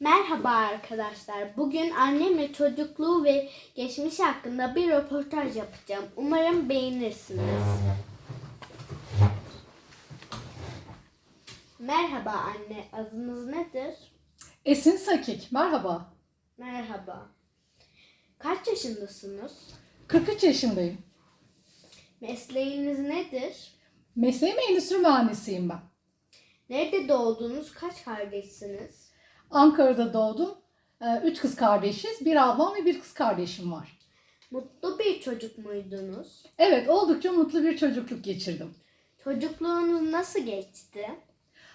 Merhaba arkadaşlar. Bugün annemle çocukluğu ve geçmiş hakkında bir röportaj yapacağım. Umarım beğenirsiniz. Merhaba anne. Adınız nedir? Esin Sakik, merhaba. Merhaba. Kaç yaşındasınız? 43 yaşındayım. Mesleğiniz nedir? Mesleğim endüstri mühendisiyim ben. Nerede doğdunuz? Kaç kardeşsiniz? Ankara'da doğdum. Ee, Üç kız kardeşiz. Bir ablam ve bir kız kardeşim var. Mutlu bir çocuk muydunuz? Evet, oldukça mutlu bir çocukluk geçirdim. Çocukluğunuz nasıl geçti?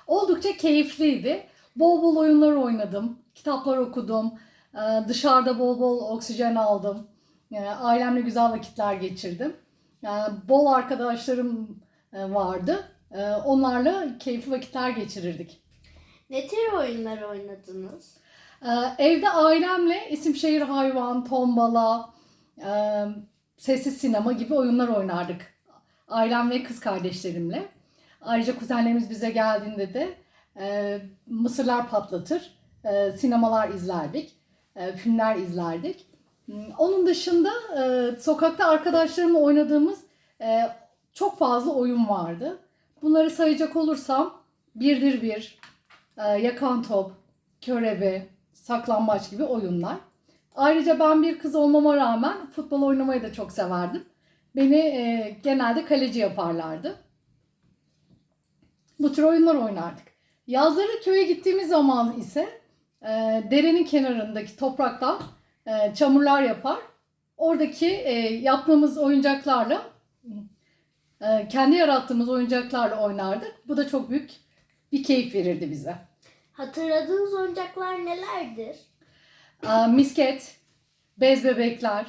Oldukça keyifliydi. Bol bol oyunlar oynadım. Kitaplar okudum. Ee, Dışarıda bol bol oksijen aldım. Ee, Ailemle güzel vakitler geçirdim. Ee, Bol arkadaşlarım e, vardı. Onlarla keyifli vakitler geçirirdik. Ne tür oyunlar oynadınız? Ee, evde ailemle isim şehir hayvan, tombala, e, sessiz sinema gibi oyunlar oynardık. Ailem ve kız kardeşlerimle. Ayrıca kuzenlerimiz bize geldiğinde de e, mısırlar patlatır, e, sinemalar izlerdik, e, filmler izlerdik. Onun dışında e, sokakta arkadaşlarımla oynadığımız e, çok fazla oyun vardı. Bunları sayacak olursam birdir bir, yakan top, körebe, saklambaç gibi oyunlar. Ayrıca ben bir kız olmama rağmen futbol oynamayı da çok severdim. Beni e, genelde kaleci yaparlardı. Bu tür oyunlar oynardık. Yazları köye gittiğimiz zaman ise e, derenin kenarındaki topraktan e, çamurlar yapar. Oradaki e, yaptığımız oyuncaklarla e, kendi yarattığımız oyuncaklarla oynardık. Bu da çok büyük bir keyif verirdi bize. Hatırladığınız oyuncaklar nelerdir? Ee, misket, bez bebekler,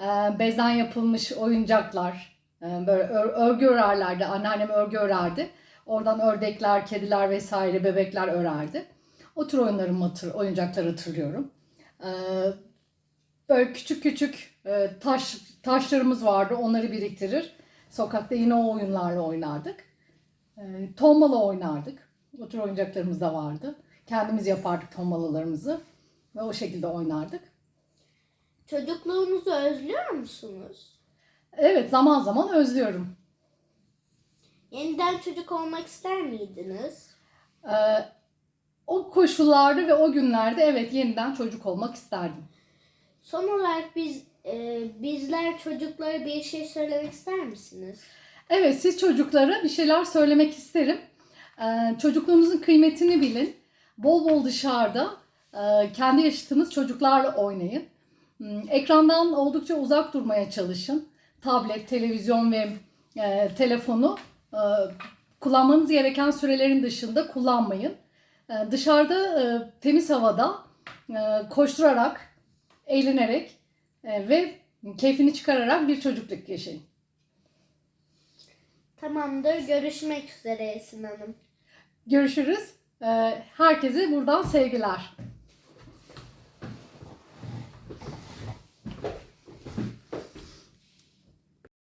e, bezden yapılmış oyuncaklar, e, böyle ör- örgü örerlerdi. Anneannem örgü örerdi. Oradan ördekler, kediler vesaire bebekler örerdi. O tür oyunlarımı hatır, oyuncaklar hatırlıyorum. Ee, Böyle küçük küçük e, taş taşlarımız vardı. Onları biriktirir. Sokakta yine o oyunlarla oynardık. E, Tombala oynardık. O tür oyuncaklarımız da vardı. Kendimiz yapardık tombalalarımızı. Ve o şekilde oynardık. Çocukluğunuzu özlüyor musunuz? Evet zaman zaman özlüyorum. Yeniden çocuk olmak ister miydiniz? Ee, o koşullarda ve o günlerde evet yeniden çocuk olmak isterdim. Son olarak biz e, bizler çocuklara bir şey söylemek ister misiniz? Evet siz çocuklara bir şeyler söylemek isterim. Ee, çocukluğunuzun kıymetini bilin. Bol bol dışarıda e, kendi yaşıtınız çocuklarla oynayın. Hmm, Ekrandan oldukça uzak durmaya çalışın. Tablet, televizyon ve e, telefonu e, kullanmanız gereken sürelerin dışında kullanmayın. Dışarıda temiz havada koşturarak, eğlenerek ve keyfini çıkararak bir çocukluk yaşayın. Tamamdır. Görüşmek üzere Esin Hanım. Görüşürüz. Ee, Herkese buradan sevgiler.